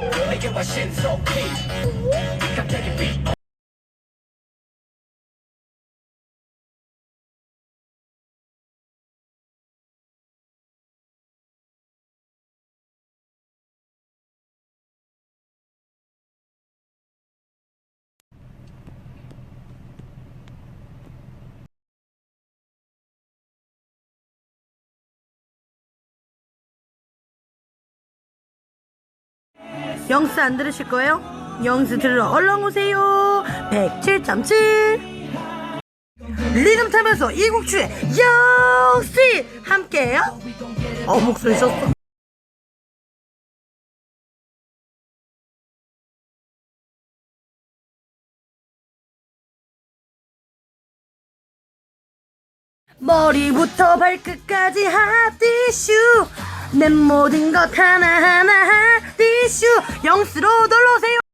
俺今日は心臓 B 一回 take it beat. 영스 안 들으실 거예요? 영스 들으러 얼른 오세요. 107.7 리듬 타면서 이국주의 영스 함께해요. 어 목소리 좋어. 머리부터 발끝까지 핫티슈 내 모든 것 하나하나 핫티슈 영스로 놀러오세요